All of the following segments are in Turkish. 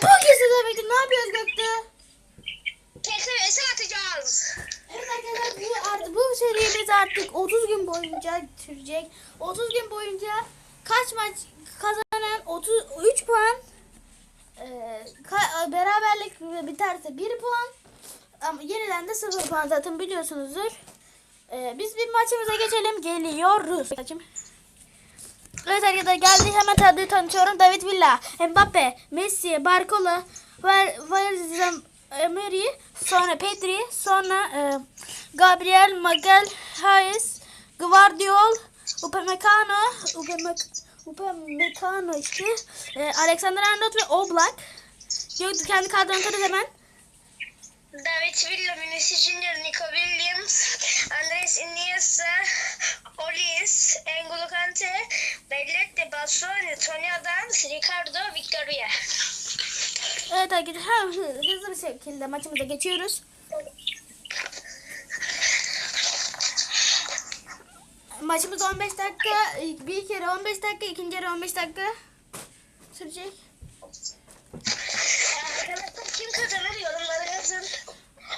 Herkese de ne yapıyoruz Gökte? KSVS atacağız. Evet arkadaşlar bu, artık, bu serimiz artık 30 gün boyunca sürecek. 30 gün boyunca kaç maç kazanan 33 puan e, ka- beraberlik biterse 1 puan ama yeniden de 0 puan zaten biliyorsunuzdur. E, biz bir maçımıza geçelim geliyoruz. Maçım. Evet arkadaşlar geldi hemen tadı tanıtıyorum. David Villa, Mbappe, Messi, Barcola, Varizem, Emery, sonra Pedri, sonra e, Gabriel, Magal, Hayes, Guardiol, Upamecano, Upamecano işte, e, Alexander Arnold ve Oblak. Yok kendi kadronu tanıt hemen. David Villa, Vinicius Junior, Nico Williams, Andres Iniesta, Olis, N'Golo Kante, Belletti, Bassoni, Tony Adams, Ricardo, Victoria. Evet arkadaşlar hızlı bir şekilde maçımıza geçiyoruz. Maçımız 15 dakika. Bir kere 15 dakika, ikinci kere 15 dakika sürecek. Arkadaşlar kim kazanır yorumlara yazın.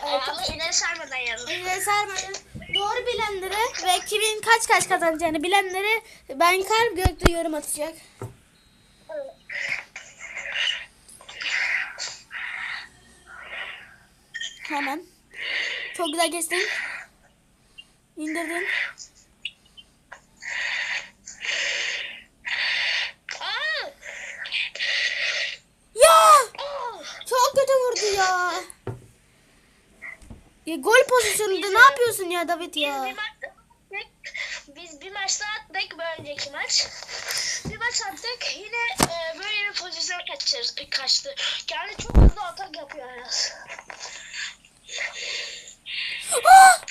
Ama ileri sarmadan yazın. Ee, sarmayın. Doğru bilenlere ve kimin kaç kaç kazanacağını bilenlere ben kalp gökte yorum atacak. Hemen. Çok güzel kestin. İndirdin. Aa! Ya! Aa! Çok kötü vurdu ya. Ya gol pozisyonunda ne yapıyorsun ya David Biz ya? bir maç. Biz bir maçta attık bir önceki maç. Bir maç attık yine e, böyle bir pozisyon kaçır, kaçtı. Yani çok hızlı atak yapıyor Aras.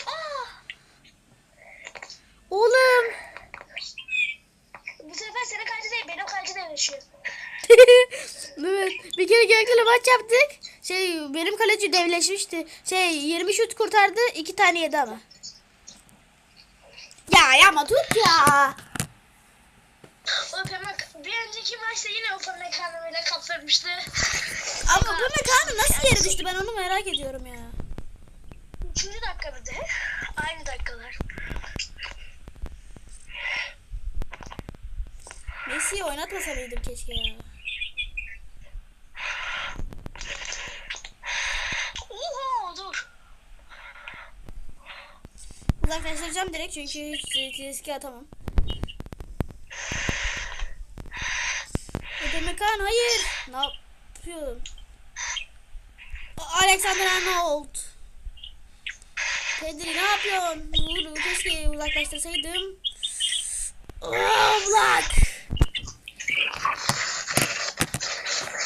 Ah! Oğlum. Bu sefer senin kaleci değil benim kaleci de yaşıyor. evet. Bir kere Gökçe'yle maç yaptık. Şey benim kaleci devleşmişti. Şey 20 şut kurtardı. 2 tane yedi ama. Ya ya ama tut ya. Upamek bir önceki maçta yine Upamecano ile kaptırmıştı. Ama bu mekanı nasıl yere düştü ben onu merak ediyorum ya. Üçüncü dakika bir de. Aynı dakikalar. Messi'yi oynatmasa mıydım keşke ya. Oha dur. Uzaklaştıracağım direkt çünkü hiç riske atamam. Ödemekan hayır. Ne yapıyorsun? Alexander Arnold. Pedri ne yapıyorsun? Vur, keşke uzaklaştırsaydım. Oblak.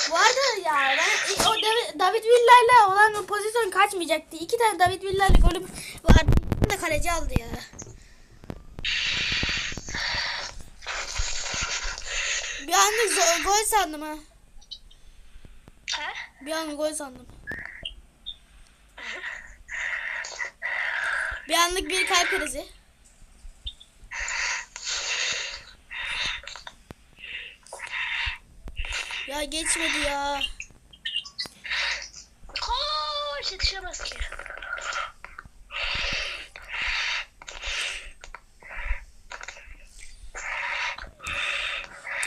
Vardı ya ben o David, David Villa'yla olan o pozisyon kaçmayacaktı. İki tane David Villa'yla golüm vardı. Kaleci aldı ya. Bir anda gol sandım ha. Ha? Bir an gol sandım. Bir anlık bir kalp krizi. Ya geçmedi ya. Koş yetişemez ki.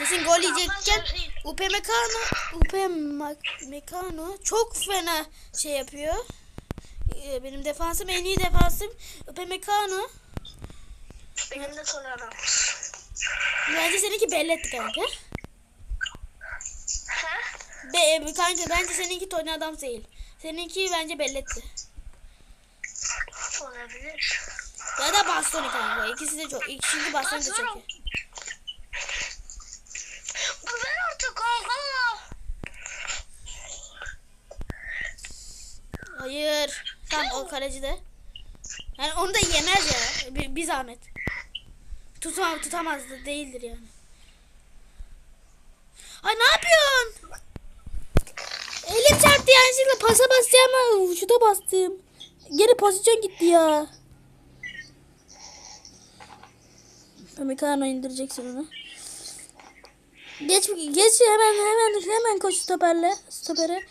Kesin gol yiyecekken Upamecano Upamecano çok fena şey yapıyor. Ee, Benim defansım en iyi defansım Upamecano. Benim de son adam. Bence seninki belli etti kanka. Ha? Be, kanka bence seninki Tony Adams değil. Seninki bence belli etti. Olabilir. Ya da Bastoni kanka. İkisi de çok. İkisi Bastoni de çok iyi. Bu ben artık kanka. Hayır. Tam o kaleci de. Yani onu da yemez ya. Bir, bir zahmet. Tutamam, tutamaz da değildir yani. Ay ne yapıyorsun? Elim çarptı yanlışlıkla pasa bastı ama şuta bastım. Geri pozisyon gitti ya. Amerikano indireceksin onu. Geç geç hemen hemen hemen koş stoperle stopere.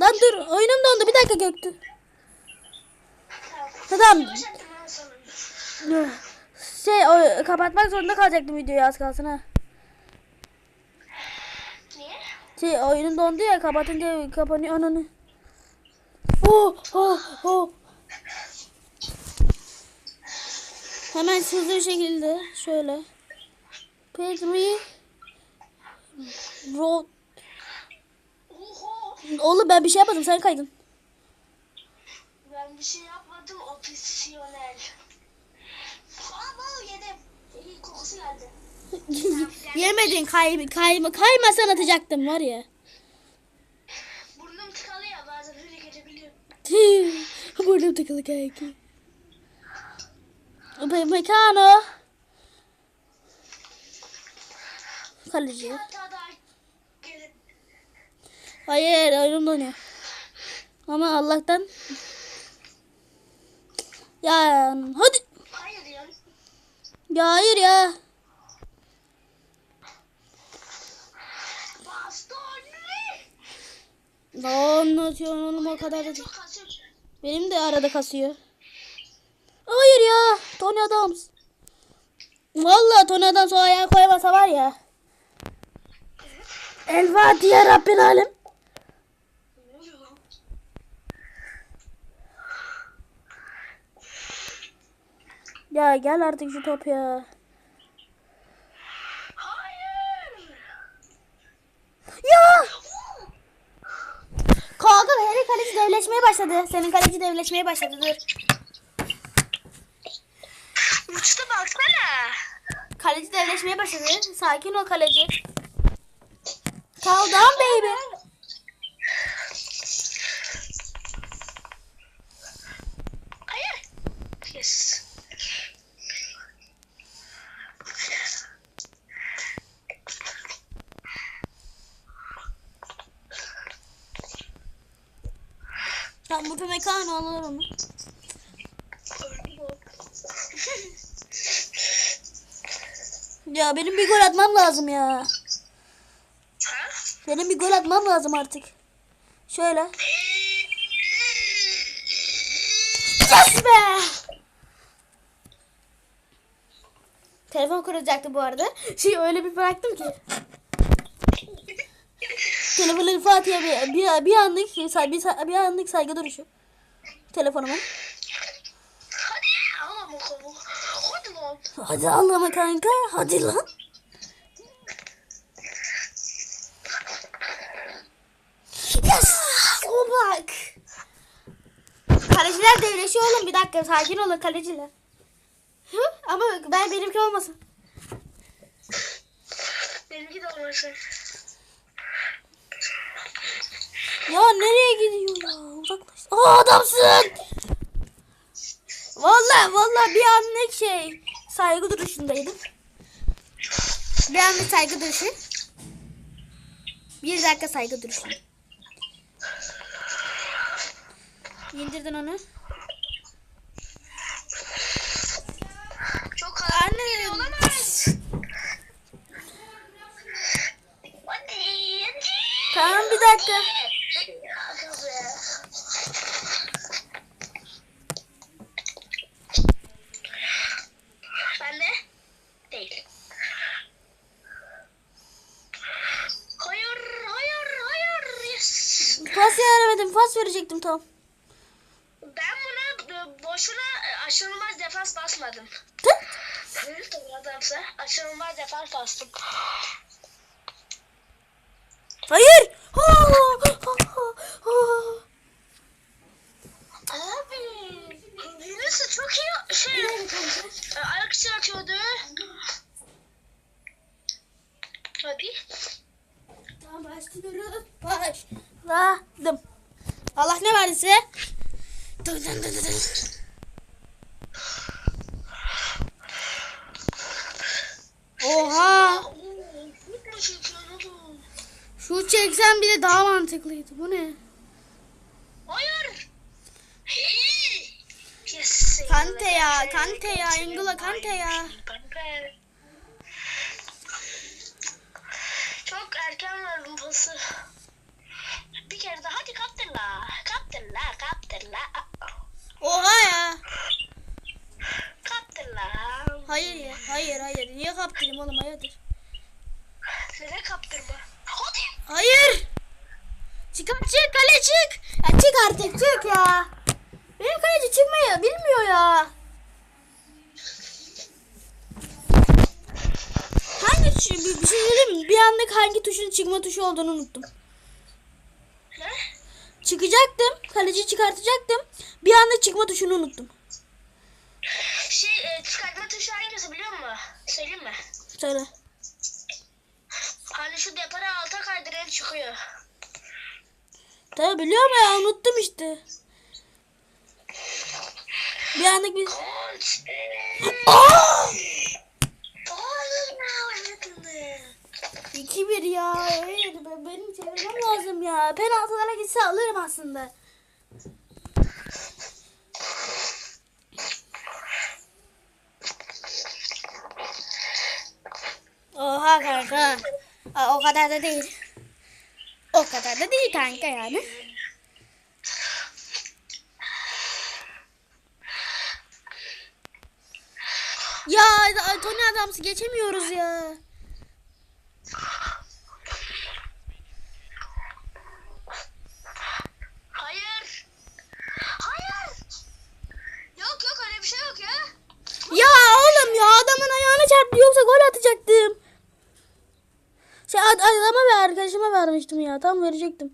Lan dur oyunum dondu bir dakika Göktü. Tamam. Şey o, kapatmak zorunda kalacaktım videoyu az kalsın ha. Niye? Şey oyunum dondu ya kapatınca kapanıyor ananı. Oh oh oh. Hemen hızlı bir şekilde şöyle. Pedri Road. Oğlum ben bir şey yapmadım sen kaydın. Ben bir şey yapmadım opsiyonel. Aa yedim. İyi kokusu geldi. Yemedin kay, kayma kaymasan atacaktım var ya. Burnum tıkalı ya bazen öyle gelebiliyor. Tüh, Burnum tıkalı kanki. Me- Mekano. Kaleci. Hayır oyunum donuyor. Ama Allah'tan. Ya hadi. hayır ya. Ya hayır ya. Ne anlatıyorsun oğlum o kadar da. Benim de arada kasıyor. Hayır ya. Tony Adams. Vallahi Tony Adams o ayağa koyamasa var ya. El Fatiha Rabbin Alem. Ne oluyor lan? Ya gel artık şu top ya. Hayır. Ya! Kanka Harry kaleci devleşmeye başladı. Senin kaleci devleşmeye başladı dur. Uçtu baksana. Kaleci devleşmeye başladı. Sakin ol kaleci. Calm down baby. Hayır. Yes. Tamam bu Pemekano alır onu. Öldü bu. Ya benim bir gol atmam lazım ya. Benim bir gol atmam lazım artık. Şöyle. Yes be! Telefon kıracaktı bu arada. Şey öyle bir bıraktım ki. Telefonu Fatih'e bir, bir, bir anlık bir, bir, bir anlık saygı duruşu. Telefonumun. Hadi lan. Hadi Allah'ıma kanka. Hadi lan. Yes! O bak. Kaleciler devleşiyor oğlum. Bir dakika sakin olun kaleciler. Hı? Ama ben benimki olmasın. Benimki de olmasın. Ya nereye gidiyor ya? Uzaklaş. Aa adamsın. Vallahi vallahi bir anlık şey saygı duruşundaydım. Bir anlık saygı duruşu. Bir dakika saygı duruşu. İndirdin onu. Çok Anne. olamaz. Hadi. Hadi. Tamam bir dakika. Hadi be. Ben de değil. Hayır, hayır, hayır. Yes. Pas veremedim. Pas verecektim tam. Ben buna boşuna e, aşırılmaz defans basmadım. Doğru adamsa aşırılmaz defans bastım. Hayır. Ha, ha, ha, ha. Abi, Yunus'u çok iyi şey e, ayak içi atıyordu. Hadi. Tamam başlıyoruz. Başladım. Allah ne verdiyse. Dın dın dın dın dın. Oha. Oo, Çok mu çekiyorsun? Şu çeksen bile daha mantıklıydı. Bu ne? Hayır. Kante ya, Kante ya, N'Golo Kante ya. Çok erken verdim pası. Bir kere daha hadi kaptır la. Kaptır la kaptır la. Oha ya. Kaptır la. Hayır ya. Hayır hayır. Niye kaptırayım oğlum hayırdır? Size kaptırma. Hadi. Hayır. Çıkar çık kale çık. Ya çık artık çık ya. Benim kaleci çıkmayı bilmiyor ya. Hangi tuş, bir, bir şey mi? Bir anlık hangi tuşun çıkma tuşu olduğunu unuttum. Çıkacaktım. Kaleci çıkartacaktım. Bir anda çıkma tuşunu unuttum. Şey e, çıkartma tuşu hangisi biliyor musun? Söyleyeyim mi? Söyle. Hani şu depara alta kaydırıp çıkıyor. Tabii biliyorum ya unuttum işte. Bir anlık bir... Aa! Hayır ne 2-1 ya. Hayır be- benim çevirmem lazım ya. Penaltılara gitse alırım aslında. Oha kanka. O kadar da değil. O kadar da değil kanka yani. Ya Tony Adams'ı geçemiyoruz ya. Hayır. Hayır. Yok yok öyle bir şey yok ya. Ya oğlum ya adamın ayağına çarptı yoksa gol atacaktım. Şey ad- adama ve arkadaşıma vermiştim ya tam verecektim.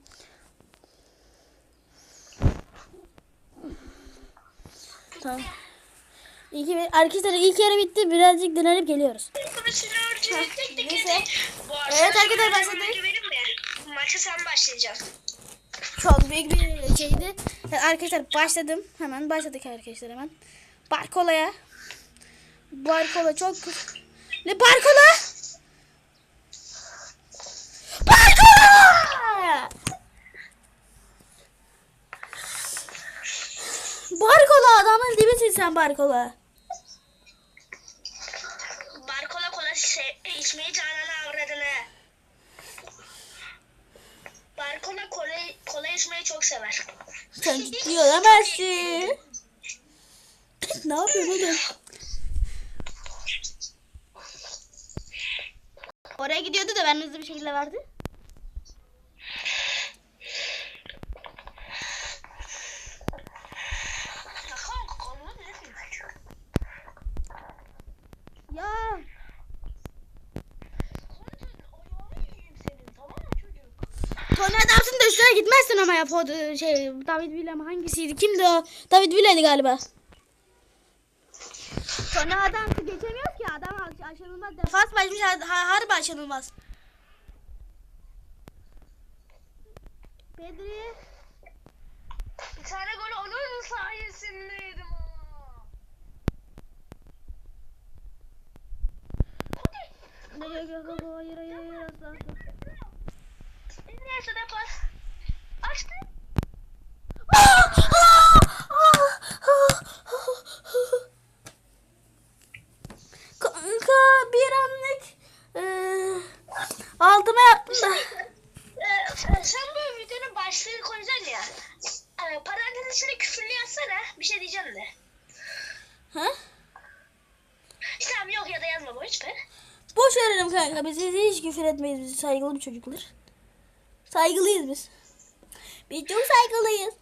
Tamam. İki, arkadaşlar ilk yarı bitti birazcık dinlenip geliyoruz. neyse. Evet, arkadaşlar, başladık. Maça sen başlayacaksın. Çok büyük bir şeydi. Arkadaşlar başladım. Hemen başladık arkadaşlar hemen. Barkola'ya. Barkola çok... Ne? Barkola! Barkola sen Barkola. Barkola kola şey, içmeyi canına avradını. Barkola kola, kola içmeyi çok sever. Sen ciddi olamazsın. ne yapıyorsun oğlum? Oraya gidiyordu da ben hızlı bir şekilde verdi. Ya kanka kolunu bile bilmiyor. Ya Ayağını yiyeyim senin tamam mı çocuk? Tony Adams'ın gitmezsin ama ya pod şey David Villa mı hangisiydi? Kimdi o? David Villa'ydı galiba. Tony Adams'ı geçemiyoruz ki adam aş- aşınılmaz. Defans başmış har- har- harbi aşınılmaz. Pedri. Bir tane gol onun ama. Ne yok yok yok hayır hayır hayır asla. Neyse de pas. Açtı. Kanka bir anlık eee altıma yaptım da. Ee, sen bu videonun başlığını koyacaksın ya. Ee, parantez içinde küfürlü yazsana. Bir şey diyeceğim de. Ha? Tamam yok ya da yazma boş ver. Boş verelim kanka biz hiç küfür etmeyiz biz saygılı bir çocuklar. Saygılıyız biz. Biz çok saygılıyız.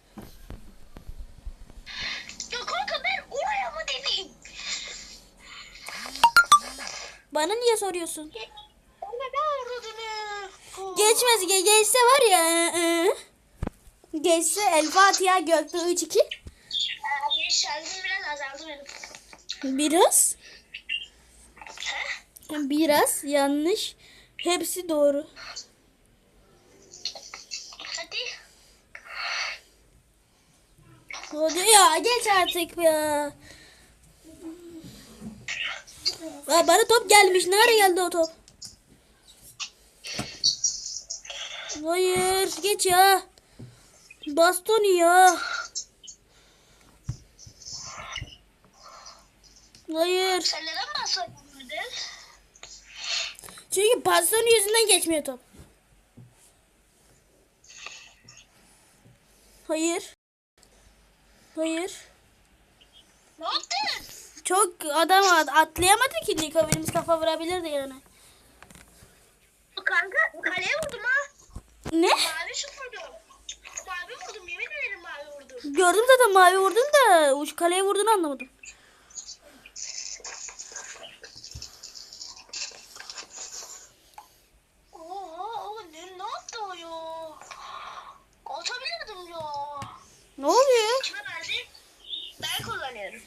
Ya kanka ben oraya mı dedim? Bana niye soruyorsun? Ona ne uğradığını? Geçmez ge geçse var ya. ı. Geçse El Fatiha Gökte 3-2. Abi şarjım biraz azaldı benim. Biraz. He? Biraz yanlış. Hepsi doğru. Ne ya? Geç artık ya. Ya bana top gelmiş. Nereye geldi o top? Hayır geç ya. Baston ya. Hayır. Sen neden baston Çünkü baston yüzünden geçmiyor top. Hayır. Hayır. Ne yaptın? Çok adam at- atlayamadı ki Nico Williams kafa vurabilirdi yani. Kanka kaleye vurdum ha. Ne? Mavi şut vurdum. Mavi vurdum yemin ederim mavi vurdum. Gördüm zaten mavi vurdun da kaleye vurduğunu anlamadım. Oha oğlum ne, ne yaptı o ya? Atabilirdim ya. Ne oluyor? Kime verdi? Ben kullanıyorum.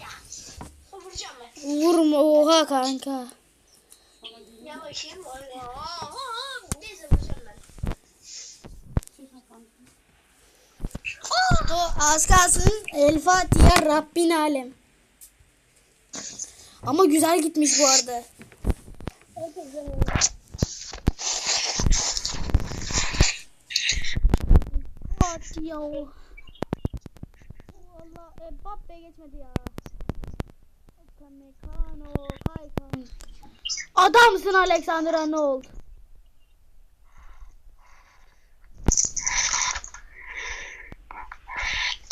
Ya. Vuracağım ben. Vurma oha kanka. Ya bakayım. Aa, neyse vuracağım ben. O az kalsın El Fatiha Alem. Ama güzel gitmiş bu arada. Fatiha o. Valla Mbappe geçmedi ya. Adamsın Alexander Arnold.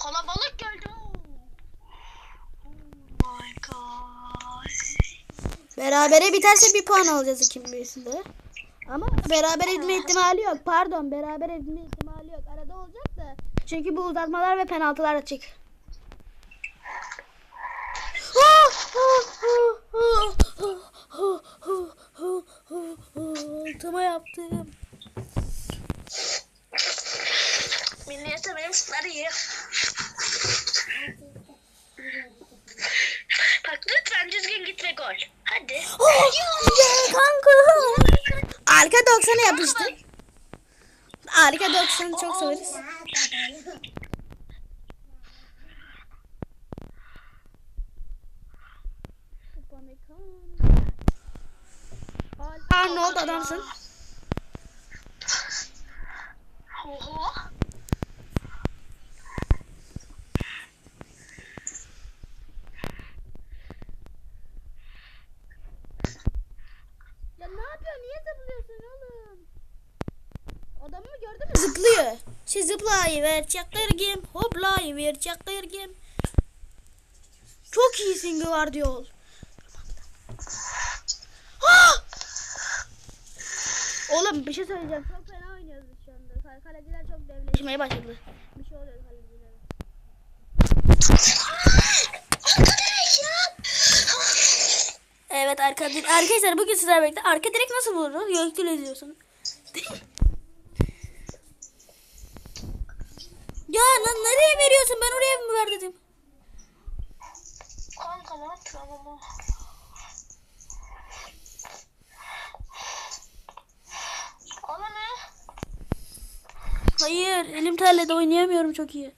Kalabalık geldi. Oh my god. Berabere biterse bir puan alacağız ikimiz birisinde. Ama beraber edilme ihtimali yok. Pardon beraber edilme ihtimali yok. Arada olacak da. Çünkü bu uzatmalar ve penaltılar açık. Altıma yaptım. Milliyete benim şutları iyi. Bak ve gol. Hadi. Ya kanka. Arka 90'a yapıştı. Arka 90'ı çok severiz. Arnold adamsın. Oho. Ya ne yapıyorsun? Niye zıplıyorsun oğlum? Adamı gördün mü? Zıplıyor. Şey zıplayıver çakırgim. Hoplayıver çakırgim. Çok iyisin Guardiol. Ah! Oğlum bir şey söyleyeceğim. Çok fena oynuyoruz şu anda. Kale- Kaleciler çok devleşmeye başladı. Bir şey oluyor kalecilere. Evet arkadaşlar, arkadaşlar bugün sizlerle birlikte arka direkt nasıl vurur? Göktürk izliyorsun. ya lan nereye veriyorsun? Ben oraya mı ver dedim. Kanka ne yapıyorsun ama? Hayır elim terledi oynayamıyorum çok iyi.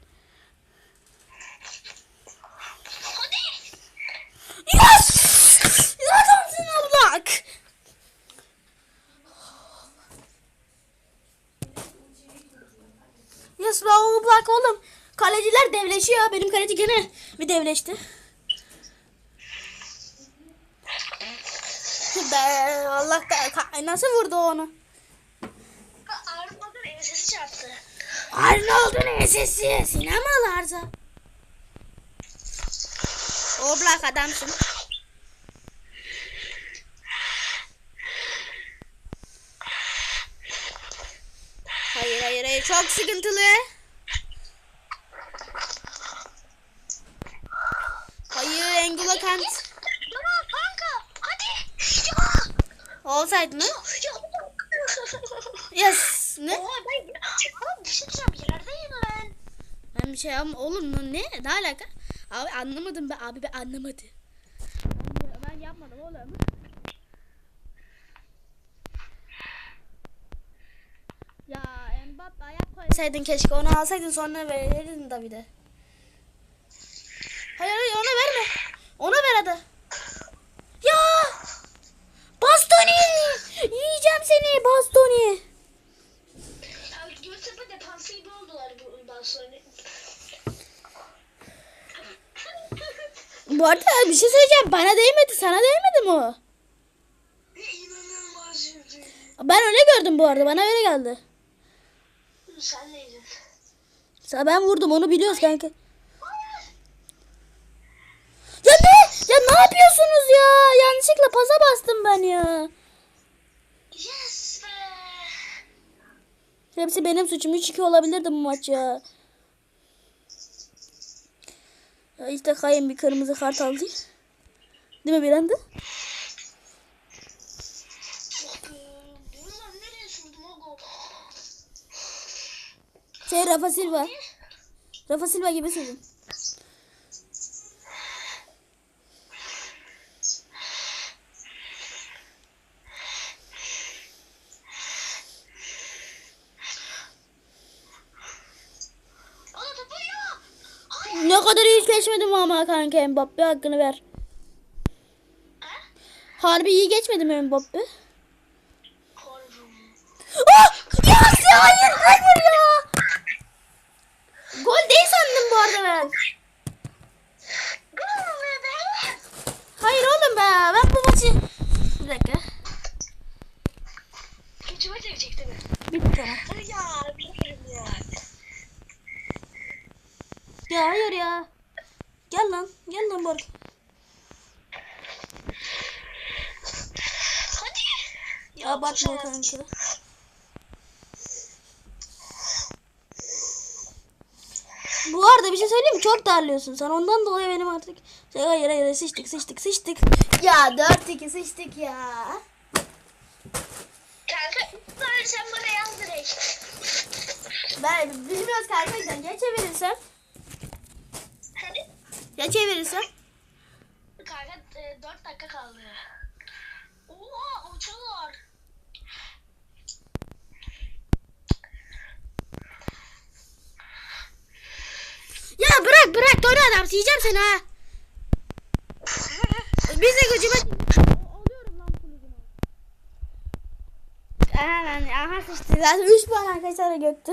Hadi. Yes! Adamsın ablak. Yes bravo Oblak oğlum. Kaleciler devleşiyor. Benim kaleci gene bir devleşti. Be, Allah da nasıl vurdu onu? Armadın ensesi çarptı. Arnold'un sesi sinemalarda. Oblak adamsın. Hayır hayır hayır çok sıkıntılı. Hayır Kant. Ya kanka hadi. Olsaydı mı? Yes. Ne? Oha ben Oğlum bir şey diyeceğim yerdeyim ben. Ben bir şey ama oğlum ne? Ne alaka? Abi anlamadım ben abi ben anlamadı. Ben, ben yapmadım oğlum. Ya Mbappe ayak koysaydın keşke onu alsaydın sonra verirdin David'e. Hayır hayır ona verme. Ona ver hadi. Ya! Bastoni! Yiyeceğim seni Bastoni. Ya Göztepe defansı gibi oldular bundan sonra. Bu arada bir şey söyleyeceğim. Bana değmedi. Sana değmedi mi o? Ben öyle gördüm bu arada. Bana öyle geldi. Sen neydin? Ben vurdum onu biliyoruz kanka. Ya ne? Ya ne yapıyorsunuz ya? Yanlışlıkla pasa bastım ben ya. Yes be. Hepsi benim suçum. 3-2 olabilirdi bu maç ya. Ya işte kayın bir kırmızı kart aldı. Değil mi bir anda? Şey Rafa Silva. Rafa Silva gibi sürdüm. O da topu yiyor. Ay. Ne kadar iyi geçmedim ama kanka Mbappe hakkını ver. Ha? Harbi iyi geçmedi mi Mbappe? Korvum. Ah! Ya hayır hayır ya. Gol değil sandım bu arada ben. Gol be be. Hayır oğlum be. Ben bu maçı... Bir dakika. Hücuma çekecek değil mi? Bitti. Ya bilirim ya. Ya hayır ya. Gel lan. Gel lan Barış. Hadi. Kusura kanka. Bu arada bir şey söyleyeyim mi? Çok darlıyorsun sen. Ondan dolayı benim artık... Şey, hayır hayır sıçtık sıçtık sıçtık. Ya 4-2 sıçtık ya. Kanka bari sen bana yaz direkt. Ben bilmiyoruz kanka. Ya çevirirsem? Hadi. Ya çevirirsem? Kanka e, 4 dakika kaldı. Oha uçuyorlar. Ya bırak Tony adam yiyeceğim seni ha. Biz de gücüme... Alıyorum lan kılıcımı. Hemen aha sıçtı. Zaten 3 puan arkadaşlar göktü.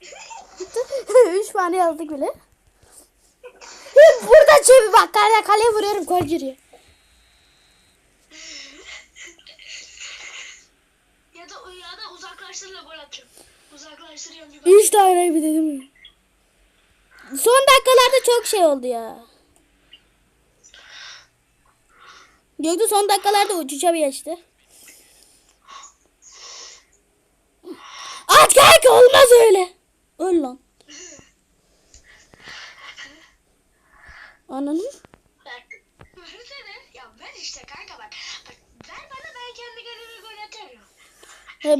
3 puanı yazdık bile. Burada çevir bak kale, kaleye vuruyorum gol giriyor. Ya da ya da uzaklaştırla gol atacağım. Uzaklaştırıyorum. 3 tane bir dedim? Son dakikalarda çok şey oldu ya. Göktuğ son dakikalarda uçuşa bir geçti. At kanka olmaz öyle. Öl lan. Ananı. Ya ver işte kanka bak. Bak ver bana ben kendi kaleme gol atarım. He,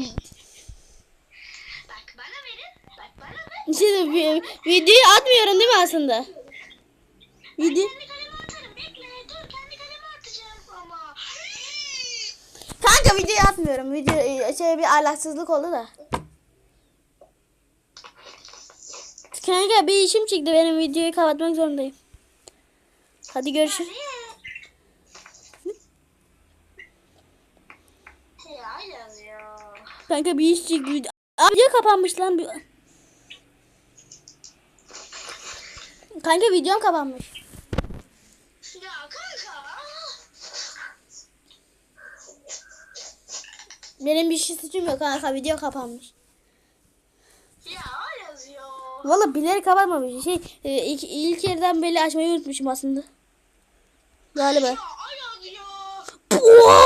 Bak bana verin. Bak bana ver. Şimdi vi- videoyu atmıyorum değil mi aslında? Video. Kanka videoyu atmıyorum. Video şey bir ahlaksızlık oldu da. Kanka bir işim çıktı benim videoyu kapatmak zorundayım. Hadi görüşürüz. Kanka bir iş çıktı. Video kapanmış lan. Kanka videom kapanmış. Ya kanka. Benim bir şey suçum yok kanka video kapanmış. Ya yaz ya. Valla bilerek kapatmamış. Şey e, ilk, ilk yerden böyle açmayı unutmuşum aslında. Galiba. Ya yaz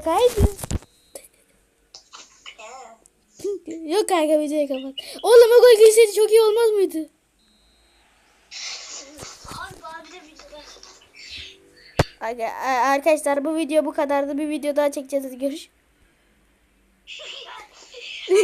şakaydı. Yok kanka videoyu kapat. Oğlum o gol girseydi çok iyi olmaz mıydı? Arkadaşlar bu video bu kadardı. Bir video daha çekeceğiz. Hadi görüşürüz.